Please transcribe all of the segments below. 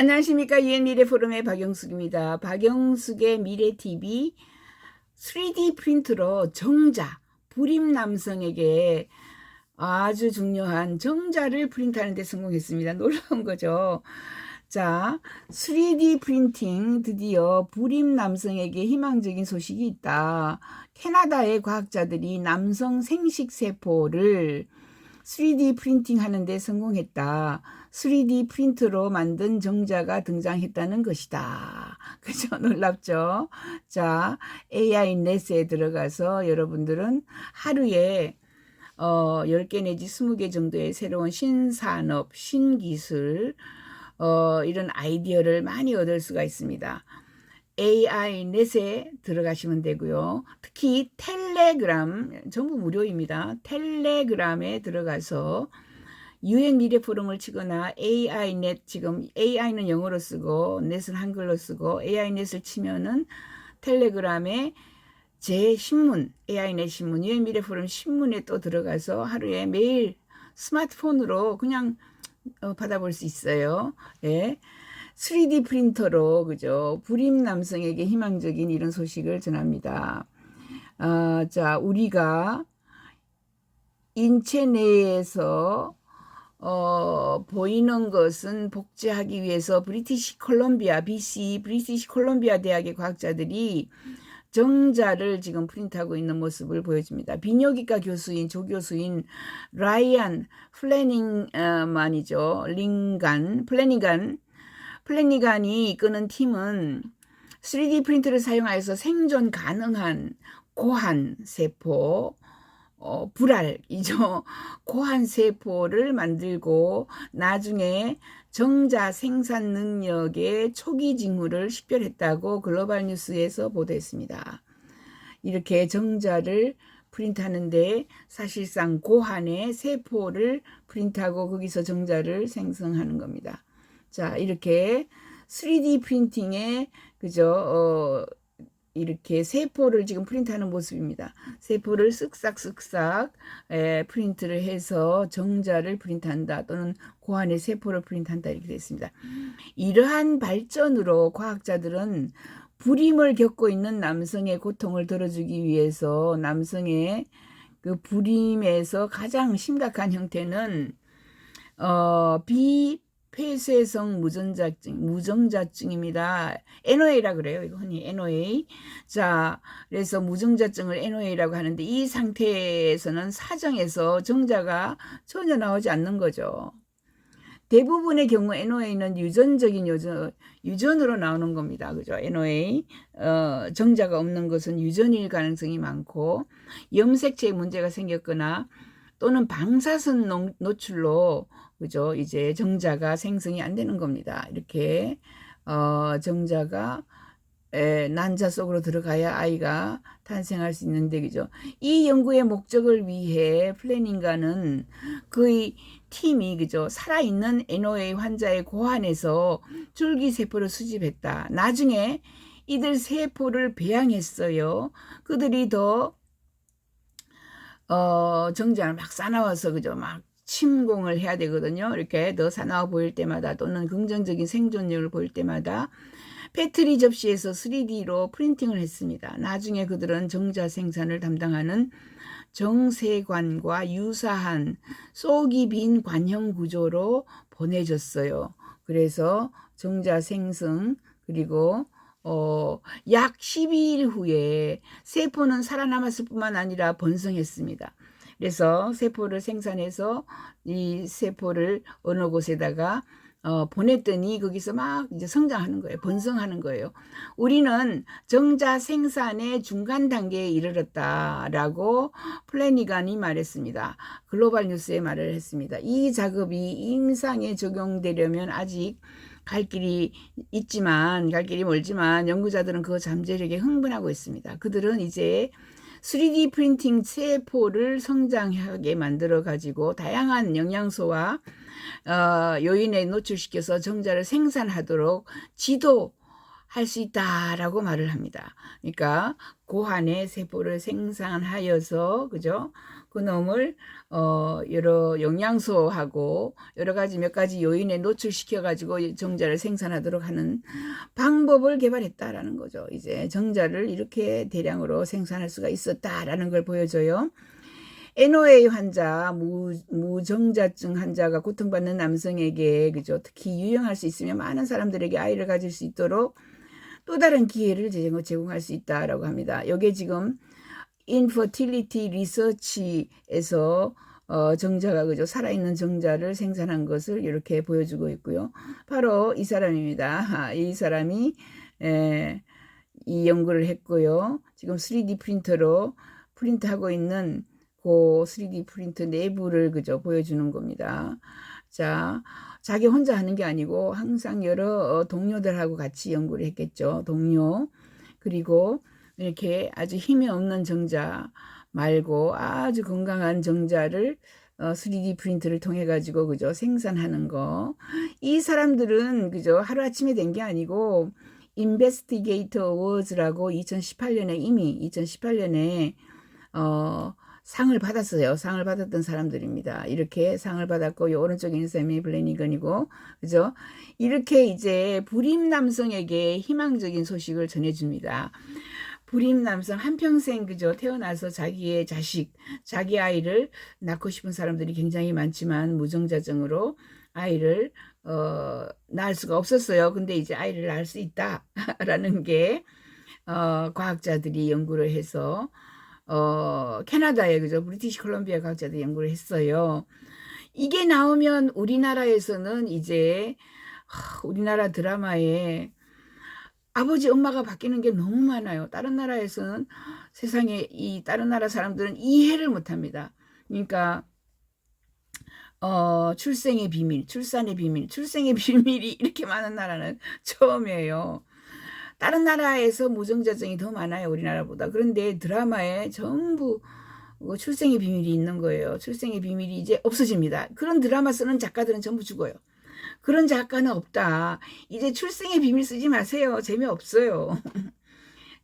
안녕하십니까 유엔 미래 포럼의 박영숙입니다. 박영숙의 미래TV 3D 프린트로 정자, 불임 남성에게 아주 중요한 정자를 프린트하는 데 성공했습니다. 놀라운 거죠. 자, 3D 프린팅 드디어 불임 남성에게 희망적인 소식이 있다. 캐나다의 과학자들이 남성 생식 세포를 3D 프린팅 하는데 성공했다. 3D 프린트로 만든 정자가 등장했다는 것이다. 그죠? 놀랍죠? 자, AI 넷에 들어가서 여러분들은 하루에 어, 10개 내지 20개 정도의 새로운 신산업, 신기술, 어, 이런 아이디어를 많이 얻을 수가 있습니다. AI 넷에 들어가시면 되고요. 특히 텔레그램 전부 무료입니다. 텔레그램에 들어가서 유엔 미래 포럼을 치거나 AI 넷 지금 AI는 영어로 쓰고 넷은 한글로 쓰고 AI 넷을 치면은 텔레그램에 제 신문 AI 넷 신문 유엔 미래 포럼 신문에 또 들어가서 하루에 매일 스마트폰으로 그냥 어, 받아볼 수 있어요. 예. 3D 프린터로 그죠 불임 남성에게 희망적인 이런 소식을 전합니다. 아, 자 우리가 인체 내에서 어, 보이는 것은 복제하기 위해서 브리티시 콜롬비아 BC 브리티시 콜롬비아 대학의 과학자들이 정자를 지금 프린트하고 있는 모습을 보여줍니다. 비뇨기과 교수인 조교수인 라이안 플래닝만이죠. 링간 플래니간 플래니간이 이끄는 팀은 3D 프린터를 사용하여서 생존 가능한 고한 세포 어, 불알이죠. 고한 세포를 만들고 나중에 정자 생산 능력의 초기 징후를 식별했다고 글로벌 뉴스에서 보도했습니다. 이렇게 정자를 프린트하는데 사실상 고한의 세포를 프린트하고 거기서 정자를 생성하는 겁니다. 자, 이렇게 3D 프린팅에 그죠? 어, 이렇게 세포를 지금 프린트하는 모습입니다. 세포를 쓱싹쓱싹 에, 프린트를 해서 정자를 프린트한다 또는 고안의 세포를 프린트한다 이렇게 됐습니다. 이러한 발전으로 과학자들은 불임을 겪고 있는 남성의 고통을 덜어주기 위해서 남성의 그 불임에서 가장 심각한 형태는 어, 비 폐쇄성 무전자증, 무정자증입니다. NOA라 그래요. 이거 흔히 NOA. 자, 그래서 무정자증을 NOA라고 하는데 이 상태에서는 사정에서 정자가 전혀 나오지 않는 거죠. 대부분의 경우 NOA는 유전적인 유전, 유전으로 나오는 겁니다. 그죠? NOA. 어, 정자가 없는 것은 유전일 가능성이 많고, 염색체에 문제가 생겼거나, 또는 방사선 노출로 그죠? 이제 정자가 생성이 안 되는 겁니다. 이렇게 어, 정자가 에, 난자 속으로 들어가야 아이가 탄생할 수 있는데 그죠? 이 연구의 목적을 위해 플래닝가는 그의 팀이 그죠? 살아있는 NOA 환자의 고환에서 줄기 세포를 수집했다. 나중에 이들 세포를 배양했어요. 그들이 더 어, 정자를 막 싸나워서 그죠? 막 침공을 해야 되거든요. 이렇게 더 사나워 보일 때마다 또는 긍정적인 생존력을 보일 때마다 배터리 접시에서 3D로 프린팅을 했습니다. 나중에 그들은 정자 생산을 담당하는 정세관과 유사한 속이 빈 관형 구조로 보내졌어요. 그래서 정자 생성 그리고 어, 약 12일 후에 세포는 살아남았을 뿐만 아니라 번성했습니다. 그래서 세포를 생산해서 이 세포를 어느 곳에다가 어, 보냈더니 거기서 막 이제 성장하는 거예요. 번성하는 거예요. 우리는 정자 생산의 중간 단계에 이르렀다라고 플래니간이 말했습니다. 글로벌 뉴스에 말을 했습니다. 이 작업이 임상에 적용되려면 아직 갈 길이 있지만 갈 길이 멀지만 연구자들은 그 잠재력에 흥분하고 있습니다. 그들은 이제 3D 프린팅 세포를 성장하게 만들어 가지고 다양한 영양소와 어, 요인에 노출시켜서 정자를 생산하도록 지도 할 수 있다라고 말을 합니다. 그러니까 고환의 세포를 생산하여서 그죠? 그 놈을 어 여러 영양소하고 여러 가지 몇 가지 요인에 노출시켜 가지고 정자를 생산하도록 하는 방법을 개발했다라는 거죠. 이제 정자를 이렇게 대량으로 생산할 수가 있었다라는 걸 보여줘요. NOA 환자, 무, 무정자증 환자가 고통받는 남성에게 그죠 특히 유용할 수 있으며 많은 사람들에게 아이를 가질 수 있도록 또 다른 기회를 제공- 제공할 수 있다라고 합니다. 이게 지금 인퍼틸리티 리서치에서 어, 정자가 그죠 살아있는 정자를 생산한 것을 이렇게 보여주고 있고요. 바로 이 사람입니다. 이 사람이 에, 이 연구를 했고요. 지금 3D 프린터로 프린트하고 있는 그 3D 프린터 내부를 그죠 보여주는 겁니다. 자, 자기 혼자 하는 게 아니고 항상 여러 어, 동료들하고 같이 연구를 했겠죠. 동료. 그리고 이렇게 아주 힘이 없는 정자 말고 아주 건강한 정자를 어, 3D 프린트를 통해 가지고 그죠 생산하는 거. 이 사람들은 그죠 하루 아침에 된 게 아니고 인베스티게이터 어워즈라고 2018년에 이미 2018년에 어 상을 받았어요. 상을 받았던 사람들입니다. 이렇게 상을 받았고 이 있는 사람이 블레니건이고 그죠? 이렇게 이제 불임 남성에게 희망적인 소식을 전해줍니다. 불임 남성 한평생 그죠 태어나서 자기의 자식 자기 아이를 낳고 싶은 사람들이 굉장히 많지만 무정자증으로 아이를 어 낳을 수가 없었어요. 근데 이제 아이를 낳을 수 있다라는 게 어, 과학자들이 연구를 해서 어, 캐나다에 그죠 브리티시 콜롬비아 과학자들이 연구를 했어요. 이게 나오면 우리나라에서는 이제 하, 우리나라 드라마에 아버지 엄마가 바뀌는 게 너무 많아요. 다른 나라에서는 세상에 이 다른 나라 사람들은 이해를 못 합니다. 그러니까 어, 출생의 비밀, 출산의 비밀, 출생의 비밀이 이렇게 많은 나라는 처음이에요. 다른 나라에서 무정자증이 더 많아요, 우리나라보다. 그런데 드라마에 전부 뭐 출생의 비밀이 있는 거예요. 출생의 비밀이 이제 없어집니다. 그런 드라마 쓰는 작가들은 전부 죽어요. 그런 작가는 없다. 이제 출생의 비밀 쓰지 마세요. 재미없어요.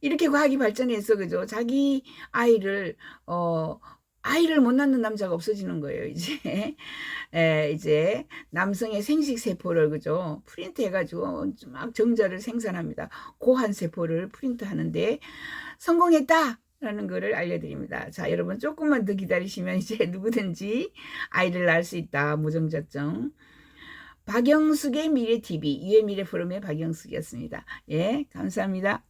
이렇게 과학이 발전해서 그죠? 자기 아이를 어 아이를 못 낳는 남자가 없어지는 거예요, 이제. 에, 이제 남성의 생식 세포를 그죠? 프린트 해 가지고 막 정자를 생산합니다. 고한 세포를 프린트 하는데 성공했다. 라는 거를 알려드립니다. 자, 여러분 조금만 더 기다리시면 이제 누구든지 아이를 낳을 수 있다. 무정자증. 박영숙의 미래 TV, 유해 미래 포럼의 박영숙이었습니다. 예, 감사합니다.